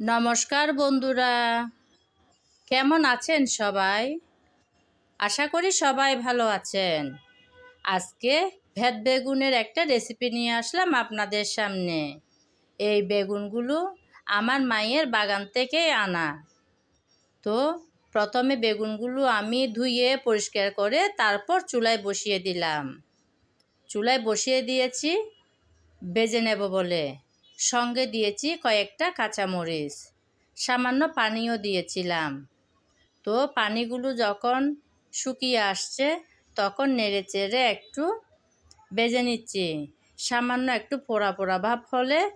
নমস্কার বন্ধুরা। কেমন আছেন সবাই? আশা করি সবাই ভালো আছেন। আজকে ভেদ বেগুনের একটা রেসিপি নিয়ে আসলাম আপনাদের সামনে। এই বেগুনগুলো আমার মায়ের বাগান থেকে আনা। তো প্রথমে বেগুনগুলো আমি ধুয়ে পরিষ্কার করে তারপর চুলায় বসিয়ে দিলাম। চুলায় বসিয়ে দিয়েছি, বেজে নেব বলে। সঙ্গে দিয়েছি কয়েকটা কাঁচামরিচ। সামান্য পানিও দিয়েছিলাম। তো পানিগুলো যখন শুকিয়ে আসছে, তখন নেড়ে চেড়ে একটু বেজে নিচ্ছি। সামান্য একটু পোড়া পোড়া ভাব হলে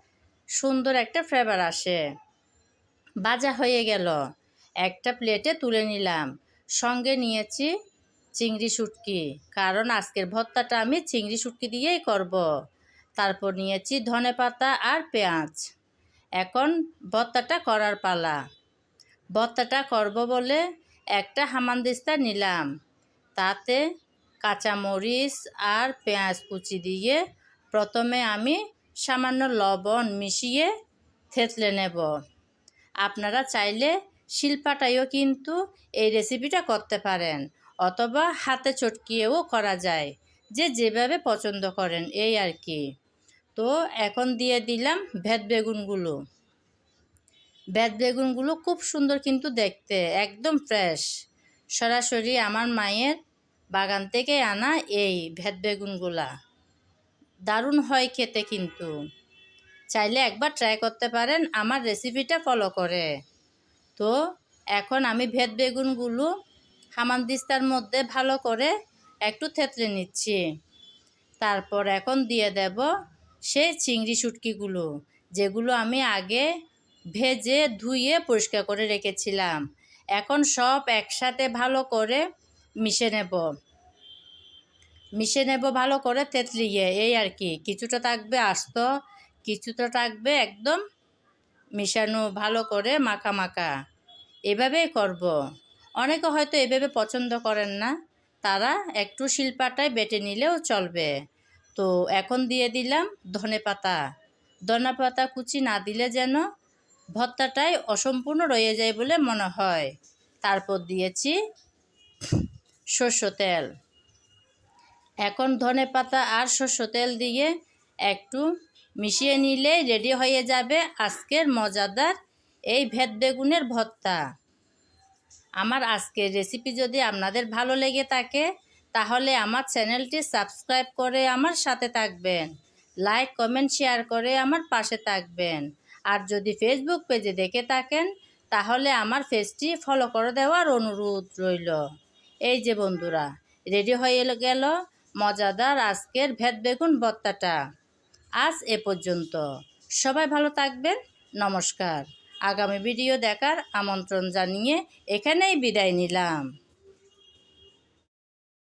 সুন্দর একটা ফ্লেভার আসে। ভাজা হয়ে গেল। একটা প্লেটে তুলে নিলাম। সঙ্গে নিয়েছি চিংড়ি শুটকি। কারণ আজকের ভর্তাটা আমি চিংড়ি শুটকি দিয়েই করব। তারপর নিয়েছি ধনে পাতা আর পেঁয়াজ। এখন ভর্তাটা করার পালা। ভর্তাটা করব বলে একটা হামানদিস্তা নিলাম। তাতে কাঁচামরিচ আর পেঁয়াজ কুচি দিয়ে প্রথমে আমি সামান্য লবণ মিশিয়ে থেতলে নেব। আপনারা চাইলে শিল্পাটাইও কিন্তু এই রেসিপিটা করতে পারেন অথবা হাতে চটকিয়েও করা যায়। যে যেভাবে পছন্দ করেন, এই আর কি। তো এখন দিয়ে দিলাম ভেদ বেগুনগুলো। ভেদ বেগুনগুলো খুব সুন্দর কিন্তু দেখতে, একদম ফ্রেশ সরাসরি আমার মায়ের বাগান থেকে আনা এই ভেদ বেগুনগুলা। দারুণ হয় খেতে কিন্তু। চাইলে একবার ট্রাই করতে পারেন, আমার রেসিপিটা ফলো করে। তো এখন আমি ভেদ বেগুনগুলো হামানদিস্তার মধ্যে ভালো করে একটু থেতলে নিচ্ছি। তারপর এখন দিয়ে দেব সেই চিংড়ি শুটকিগুলো, যেগুলো আমি আগে ভেজে ধুয়ে পরিষ্কার করে রেখেছিলাম। এখন সব একসাথে ভালো করে মিশে নেব। মিশে নেব ভালো করে তেতলিয়ে, এই আর কি। কিছুটা থাকবে আস্ত, কিছুটা থাকবে একদম মিশানো, ভালো করে মাখা মাখা। এভাবেই করব। অনেকে হয়তো এভাবে পছন্দ করেন না। তারা একটু শিল্পাটায় বেটে নিলেও চলবে। তো এখন দিয়ে দিলাম ধনে পাতা। ধনে পাতা কুচি না দিলে যেন ভর্তাটাই অসম্পূর্ণ রয়ে যায় বলে মনে হয়। তারপর দিয়েছি সর্ষ তেল। এখন ধনে পাতা আর সর্ষ তেল দিয়ে একটু মিশিয়ে নিলে রেডি হয়ে যাবে আজকের মজাদার এই ভেদ বেগুনের ভর্তা। আমার আজকের রেসিপি যদি আপনাদের ভালো লেগে থাকে তাহলে আমার চ্যানেলটি সাবস্ক্রাইব করে আমার সাথে থাকবেন। লাইক, কমেন্ট, শেয়ার করে আমার পাশে থাকবেন। আর যদি ফেসবুক পেজে দেখে থাকেন, তাহলে আমার পেজটি ফলো করে দেওয়ার অনুরোধ রইল। এই যে বন্ধুরা রেডি হয়ে গেল মজাদার আজকের ভেদ বেগুন ভর্তাটা। আজ এ পর্যন্ত। সবাই ভালো থাকবেন। নমস্কার। আগামী ভিডিও দেখার আমন্ত্রণ জানিয়ে এখানেই বিদায় নিলাম।